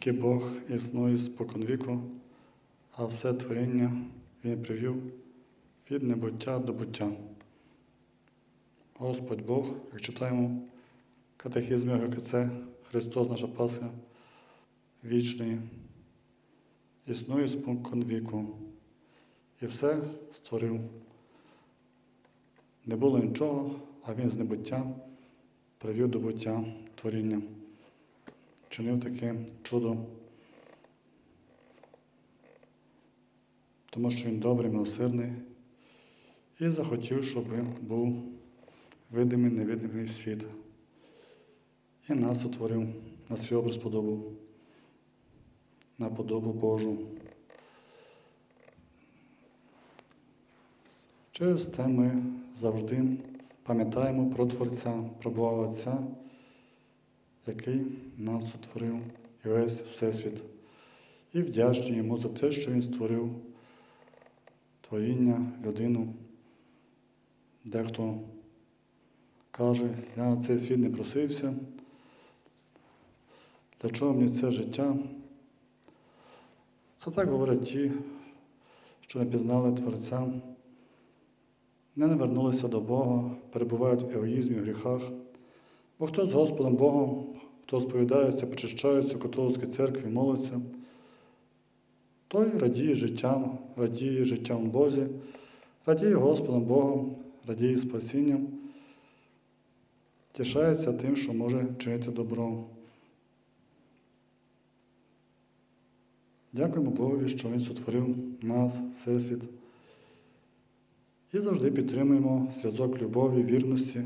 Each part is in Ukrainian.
Тільки Бог існує споконвіку, а все творіння Він привів від небуття до буття. Господь Бог, як читаємо в катехізмі ГКЦ, Христос наша Пасха, вічний, існує споконвіку і все створив. Не було нічого, а Він з небуття привів до буття творіння чинив таке чудо, тому що він добрий, милосердний і захотів, щоб був видимий, невидимий світ. І нас утворив на свій образ подобу, на подобу Божу. Через те ми завжди пам'ятаємо про Творця, про Бога Отця який нас утворив і весь Всесвіт, і вдячні йому за те, що Він створив творіння, людину. Дехто каже, я цей світ не просився. Для чого мені це життя? Це так говорять ті, що не пізнали Творця, не навернулися до Бога, перебувають в егоїзмі, в гріхах. Бо хто з Господом Богом, хто сповідається, причащається в католицькій церкві, молиться, той радіє життям, радіє життям Бозі, радіє Господом Богом, радіє спасінням, тішається тим, що може чинити добро. Дякуємо Богові, що Він сотворив нас, Всесвіт. І завжди підтримуємо зв'язок любові, вірності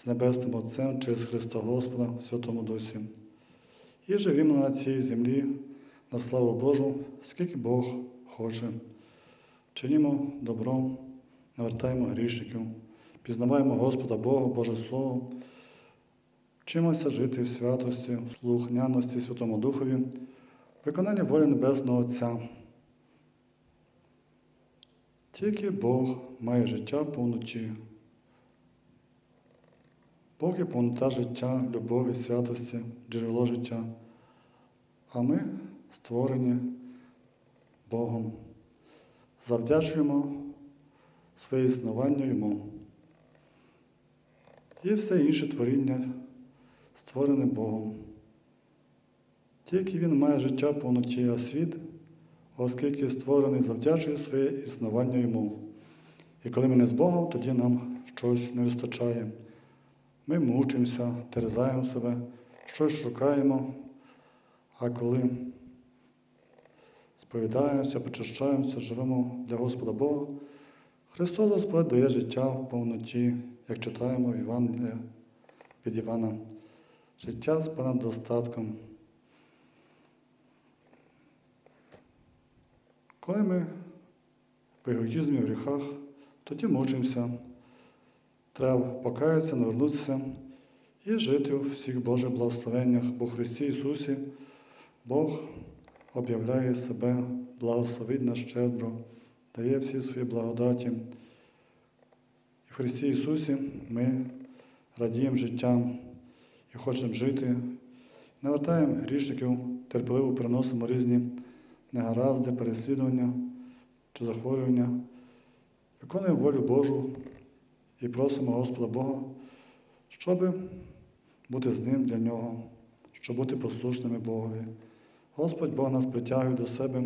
з Небесним Отцем через Христа Господа в Святому Дусі. І живімо на цій землі на славу Божу, скільки Бог хоче. Чинімо добро, навертаємо грішників, пізнаваємо Господа Бога, Боже Слово, вчимося жити в святості, в слухняності Святому Духові, виконання волі Небесного Отця. Тільки Бог має життя повноті. Є повнота життя, любові, святості, джерело життя. А ми створені Богом. Завдячуємо своє існування Йому. І все інше творіння створене Богом. Тільки Він має життя повноті, а світ, оскільки створений, завдячує своє існування Йому. І коли ми не з Богом, тоді нам щось не вистачає. Ми мучимося, терзаємо себе, щось шукаємо, а коли сповідаємося, почищаємося, живемо для Господа Бога, Христос Господь дає життя в повноті, як читаємо в Івангелія від Івана. Життя з понад достатком. Коли ми в егоїзмі, в гріхах, тоді мучимося. Треба покаятися, навернутися і жити у всіх Божих благословеннях, бо в Христі Ісусі Бог об'являє себе, благословить нас щедро, дає всі свої благодаті. І в Христі Ісусі ми радіємо життям і хочемо жити, навертаємо грішників, терпеливо приносимо різні негаразди, переслідування чи захворювання, виконуємо волю Божу і просимо Господа Бога, щоб бути з Ним для Нього, щоб бути послушними Богові. Господь Бог нас притягує до себе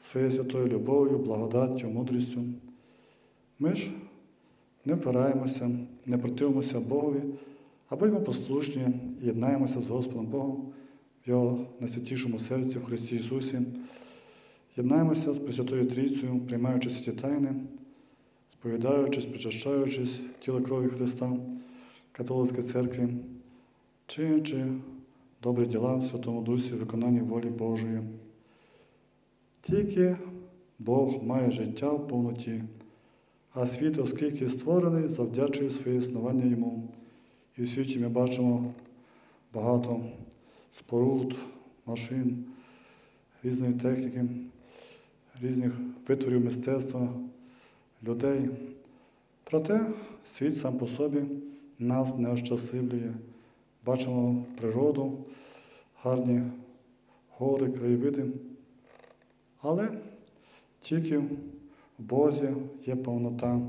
своєю святою любов'ю, благодаттю, мудрістю. Ми ж не впираємося, не противимося Богові, а будемо послушні і єднаємося з Господом Богом в Його найсвятішому серці в Христі Ісусі. Єднаємося з Пресвятою Трійцею, приймаючи святі тайни сповідаючись, причащаючись тіла крові Христа, католицькій церкві, чинячи добрі діла в Святому Дусі в виконанні волі Божої. Тільки Бог має життя в повноті, а світ, оскільки створений, завдячує своє існування йому. І в світі ми бачимо багато споруд, машин, різної техніки, різних витворів мистецтва людей. Проте світ сам по собі нас не ощасливлює. Бачимо природу, гарні гори, краєвиди. Але тільки в Бозі є повнота,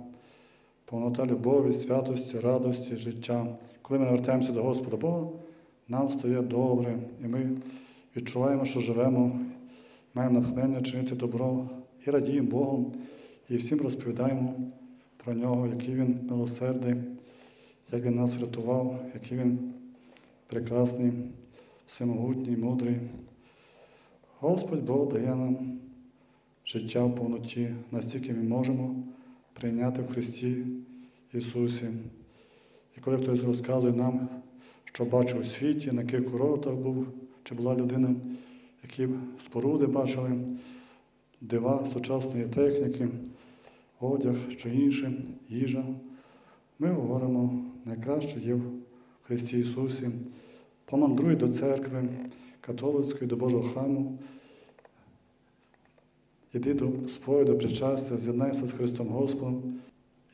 повнота любові, святості, радості, життя. Коли ми навертаємося до Господа Бога, нам стає добре, і ми відчуваємо, що живемо, маємо натхнення чинити добро і радіємо Богом, і всім розповідаємо про нього, який Він милосердний, як Він нас врятував, який Він прекрасний, всемогутній, мудрий. Господь Бог дає нам життя в повноті, настільки ми можемо прийняти в Христі Ісусі. І коли хтось розказує нам, що бачив у світі, на яких курортах був, чи була людина, які споруди бачили, дива сучасної техніки, одяг, що інше, їжа, ми говоримо, найкраще є в Христі Ісусі. Помандруй до церкви католицької, до Божого храму. Іди до сповіді, до причастя, з'єднайся з Христом Господом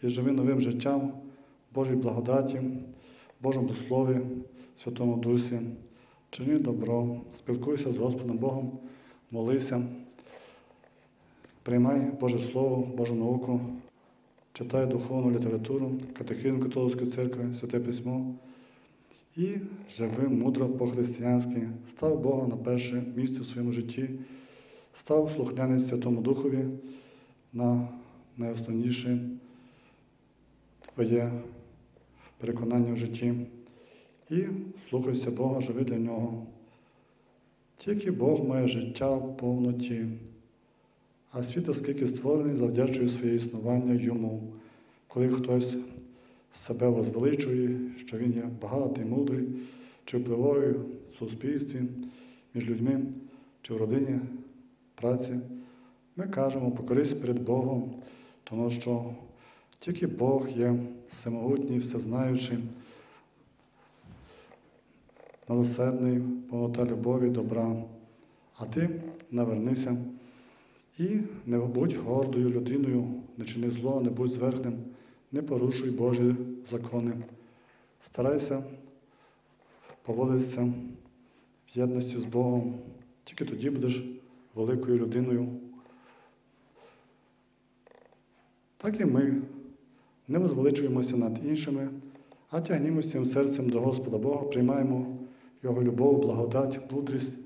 і живи новим життям Божій благодаті, Божому Слові, Святому Дусі. Чини добро, спілкуйся з Господом Богом, молися, приймай Боже Слово, Божу науку, читай духовну літературу, катехизм католицької церкви, святе письмо і живи мудро по-християнськи, став Бога на перше місце в своєму житті, став слухняний Святому Духові на найосновніше твоє переконання в житті. І слухайся Бога, живи для нього. Тільки Бог має життя в повноті, а світ, оскільки створений, завдячує своє існування йому. Коли хтось себе возвеличує, що він є багатий, мудрий, чи впливовий в суспільстві, між людьми, чи в родині, праці, ми кажемо, покорись перед Богом, тому що тільки Бог є всемогутній, всезнаючий, милосердний, повнота любові, добра. А ти навернися і не будь гордою людиною, не чини зло, не будь зверхним, не порушуй Божі закони. Старайся поводитися в єдності з Богом. Тільки тоді будеш великою людиною. Так і ми не возвеличуємося над іншими, а тягнімося серцем до Господа Бога, приймаємо Його любов, благодать, мудрість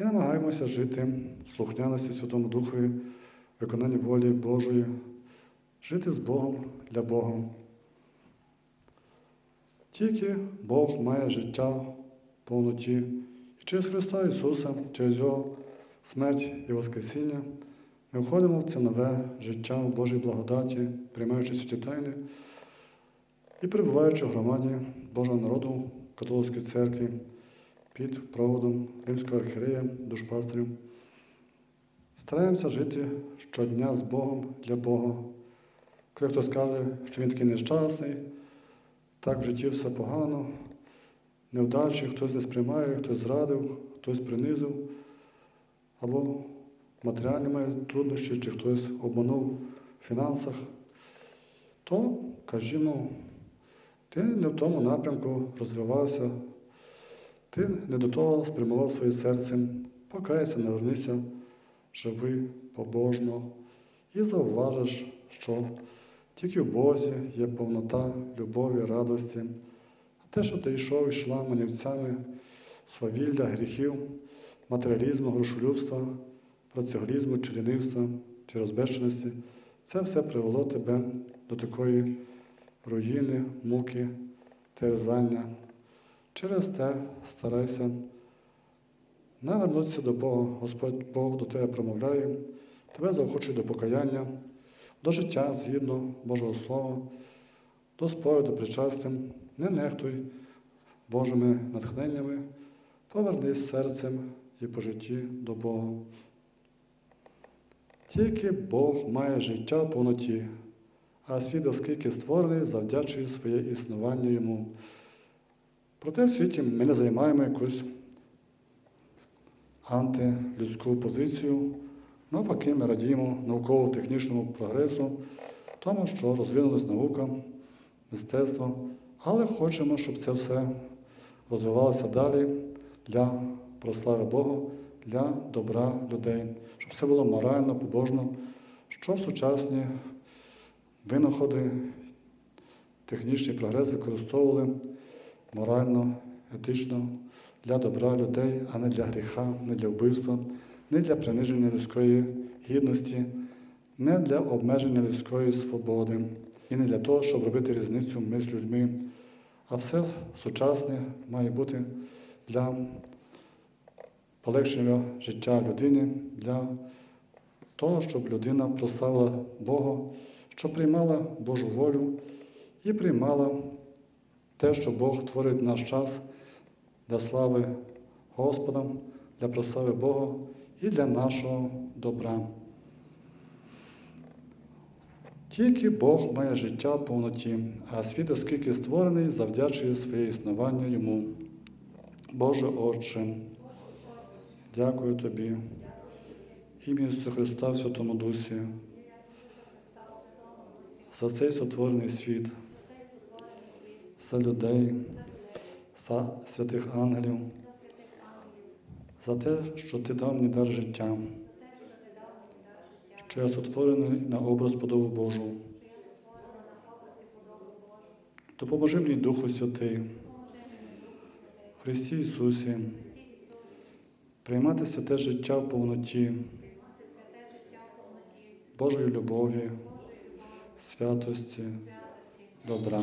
і намагаємося жити в слухняності Святому Духові, виконанні волі Божої, жити з Богом для Бога. Тільки Бог має життя в повноті. І через Христа Ісуса, через Його смерть і Воскресіння, ми входимо в це нове життя в Божій благодаті, приймаючи святі тайни і перебуваючи в громаді Божого народу католицької церкви під проводом римського архірея, душпастерів. Стараємося жити щодня з Богом для Бога. Коли хтось каже, що він такий нещасний, так в житті все погано, невдачі, хтось не сприймає, хтось зрадив, хтось принизив, або матеріальні має труднощі, чи хтось обманув в фінансах, то кажімо, ти не в тому напрямку розвивався, ти не до того спрямував своє серце, покайся, навернися, живи побожно. І зауважиш, що тільки в Бозі є повнота любові, радості, а те, що ти йшов і йшла манівцями свавілля, гріхів, матеріалізму, грошолюбства, працеголізму, чи лінивства, чи розбещеності, це все привело тебе до такої руїни, муки, терзання. Через те старайся навернутися до Бога. Господь Бог до тебе промовляє, тебе заохочує до покаяння, до життя згідно Божого Слова, до сповіду причастям, не нехтуй Божими натхненнями, повернись серцем і по житті до Бога. Тільки Бог має життя в повноті, а світ, оскільки створений, завдячує своє існування йому. Проте в світі ми не займаємо якусь антилюдську позицію. Навпаки, ми радіємо науково-технічному прогресу, тому що розвинулась наука, мистецтво, але хочемо, щоб це все розвивалося далі для прослави Бога для добра людей, щоб все було морально, побожно, щоб сучасні винаходи, технічний прогрес використовували морально, етично для добра людей, а не для гріха, не для вбивства, не для приниження людської гідності, не для обмеження людської свободи і не для того, щоб робити різницю між людьми. А все сучасне має бути для полегшення життя людини, для того, щоб людина прославила Бога, щоб приймала Божу волю і приймала те, що Бог творить наш час для слави Господа, для прослави Бога і для нашого добра. Тільки Бог має життя в повноті, а світ, оскільки створений, завдячує своє існування йому. Боже Отче, дякую Тобі, ім'я Ісуса Христа в Святому Дусі, за цей сотворений світ, за людей, за святих ангелів, за те, що Ти дав мені дар життя, що я сотворений на образ подобу Божу. Допоможи мені Духу Святий, Христі Ісусі, приймати святе життя в повноті, Божої любові, святості, добра.